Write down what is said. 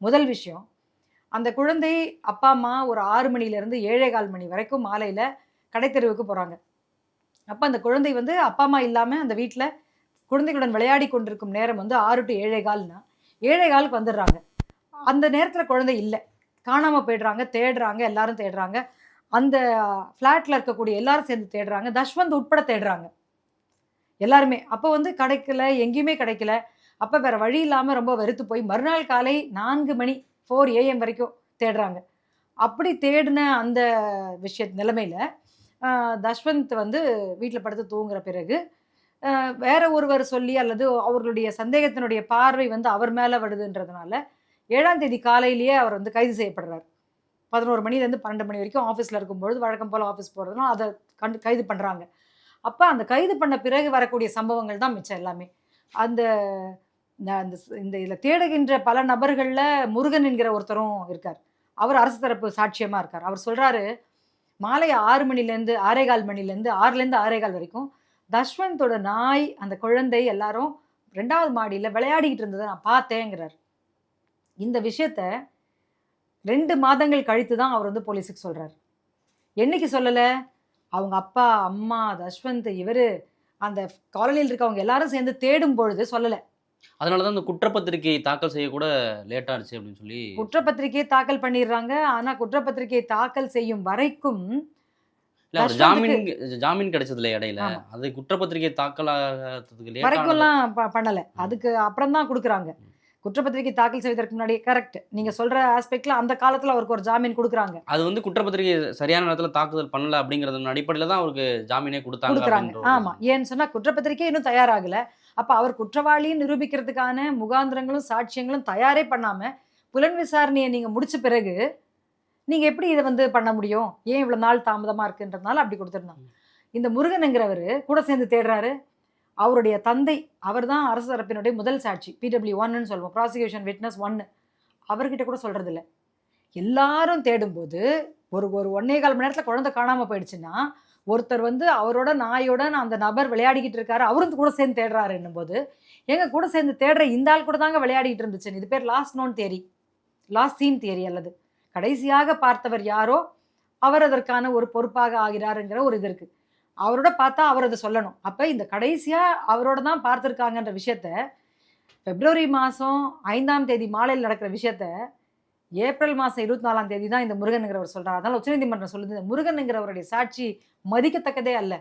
முதல் விஷயம். அந்த குழந்தை அப்பா அம்மா ஒரு ஆறு மணிலேருந்து ஏழே கால் மணி வரைக்கும் மாலையில் கடைத்தெருவுக்கு போகிறாங்க அப்போ அந்த குழந்தை வந்து அப்பா அம்மா இல்லாமல் அந்த வீட்டில் குழந்தைகளுடன் விளையாடி கொண்டிருக்கும் நேரம் வந்து ஆறு டு ஏழே கால்னா ஏழே காலுக்கு வந்துடுறாங்க. அந்த நேரத்தில் குழந்தை இல்லை. காணாமல் போயிடுறாங்க தேடுறாங்க எல்லாரும் தேடுறாங்க. அந்த ஃப்ளாட்டில் இருக்கக்கூடிய எல்லாரும் சேர்ந்து தேடுறாங்க. தஷ்வந்த் உட்பட தேடுறாங்க. எல்லாருமே. அப்போ வந்து கிடைக்கல எங்கேயுமே கிடைக்கல. அப்போ வேறு வழி இல்லாமல் ரொம்ப வெறுத்து போய் மறுநாள் காலை நான்கு மணி ஃபோர் ஏஎம் வரைக்கும் தேடுறாங்க. அப்படி தேடின அந்த விஷய நிலைமையில தஷ்வந்த் வந்து வீட்டில் படுத்து தூங்குற பிறகு வேற ஒருவர் சொல்லி அல்லது அவர்களுடைய சந்தேகத்தினுடைய பார்வை வந்து அவர் மேலே வருதுன்றதுனால ஏழாம் தேதி காலையிலேயே அவர் வந்து கைது செய்யப்படுறார். பதினோரு மணிலேருந்து பன்னெண்டு மணி வரைக்கும் ஆஃபீஸில் இருக்கும்பொழுது வழக்கம் போல் ஆஃபீஸ் போகிறதுனா அதை கண்டு கைது பண்ணுறாங்க அப்போ அந்த கைது பண்ண பிறகு வரக்கூடிய சம்பவங்கள் தான் மிச்சம் எல்லாமே. அந்த இந்த அந்த இந்த இதில் தேடுகின்ற பல நபர்களில் முருகன் என்கிற ஒருத்தரும் இருக்கார். அவர் அரசு தரப்பு சாட்சியமாக இருக்கார். அவர் சொல்கிறாரு மாலை ஆறு மணிலேருந்து ஆறேகால் மணிலேருந்து ஆறுலேருந்து ஆறேகால் வரைக்கும் தஷ்வந்தோட நாய் அந்த குழந்தை எல்லாரும் ரெண்டாவது மாடியில் விளையாடிக்கிட்டு இருந்ததை நான் பார்த்தேங்கிறார். இந்த விஷயத்த ரெண்டு மாதங்கள் கழித்து தான் அவர் வந்து போலீஸுக்கு சொல்கிறார் என்னைக்கு சொல்லலை? அவங்க அப்பா அம்மா தஷ்வந்த் இவர் அந்த காலனியில் இருக்கவங்க எல்லாரும் சேர்ந்து தேடும் பொழுது சொல்லலை. அதனால தான் இந்த குற்றப்பத்திரிகை தாக்கல் செய்ய கூட லேட் ஆச்சு அப்படின்னு சொல்லி குற்றப்பத்திரிகையை தாக்கல் பண்ணிடுறாங்க. ஆனா குற்றப்பத்திரிகையை தாக்கல் செய்யும் வரைக்கும் இல்ல அவர் ஜாமீன் ஜாமீன் கிடைச்சதுல இடையில. அது குற்றப்பத்திரிகை தாக்கல் வரைக்கும்லாம் ப- பண்ணல. அதுக்கு அப்புறம் தான் கொடுக்குறாங்க குற்றப்பத்திரிகை தாக்கல் செய்வதற்கு முன்னாடி கரெக்ட் நீங்க சொல்ற ஆஸ்பெக்ட்ல அந்த காலத்துல அவருக்கு ஒரு ஜாமீன் கொடுக்குறாங்க. அது வந்து குற்றப்பத்திரிகை சரியான நேரத்துல தாக்குதல் பண்ணல அப்படிங்கறதன் அடிப்படையில தான் அவருக்கு ஜாமீனே கொடுத்தாங்க ஆமா. ஏன்னு சொன்னா குற்றப்பத்திரிகை இன்னும் தயாராகல. அப்ப அவர் குற்றவாளின்னு நிரூபிக்கிறதுக்கான முகாந்திரங்களும் சாட்சியங்களும் தயாரே பண்ணாம புலன் விசாரணையை நீங்க முடிச்ச பிறகு நீங்க எப்படி இதை வந்து பண்ண முடியும்? ஏன் இவ்வளவு நாள் தாமதமா இருக்குன்றதுனால அப்படி கொடுத்துருந்தாங்க. இந்த முருகனுங்கிறவர் கூட சேர்ந்து தேடுறாரு. அவருடைய தந்தை அவர் தான் அரசு தரப்பினுடைய முதல் சாட்சி. பிடபிள்யூ ஒன்னு சொல்லுவோம். ப்ராசிக்யூஷன் விட்னஸ் ஒன்று அவர்கிட்ட கூட சொல்கிறதில்ல இல்ல எல்லாரும் தேடும்போது ஒரு ஒரு ஒன்னே கால் மணி நேரத்தில் குழந்தை காணாமல் போயிடுச்சுன்னா ஒருத்தர் வந்து அவரோட நாயோட அந்த நபர் விளையாடிக்கிட்டு இருக்காரு அவரும் கூட சேர்ந்து தேடுறாரு போது எங்கள் கூட சேர்ந்து தேடுற இந்த ஆள் கூட தாங்க விளையாடிக்கிட்டு இருந்துச்சு. இது பேர் last known theory last seen theory அல்லது. கடைசியாக பார்த்தவர் யாரோ அவர் அதற்கான ஒரு பொறுப்பாக ஆகிறாருங்கிற ஒரு இது இருக்குது அவரோட பார்த்தா அவர் அதை சொல்லணும். அப்போ இந்த கடைசியாக அவரோட தான் பார்த்துருக்காங்கன்ற விஷயத்த பிப்ரவரி மாதம் ஐந்தாம் தேதி மாலையில் நடக்கிற விஷயத்த ஏப்ரல் மாதம் இருபத்தி நாலாம் தேதி தான் இந்த முருகனுங்கிறவர் சொல்கிறார் அதனால் உச்சநீதிமன்றம் சொல்லுது இந்த முருகனுங்கிறவருடைய சாட்சி மதிக்கத்தக்கதே அல்ல.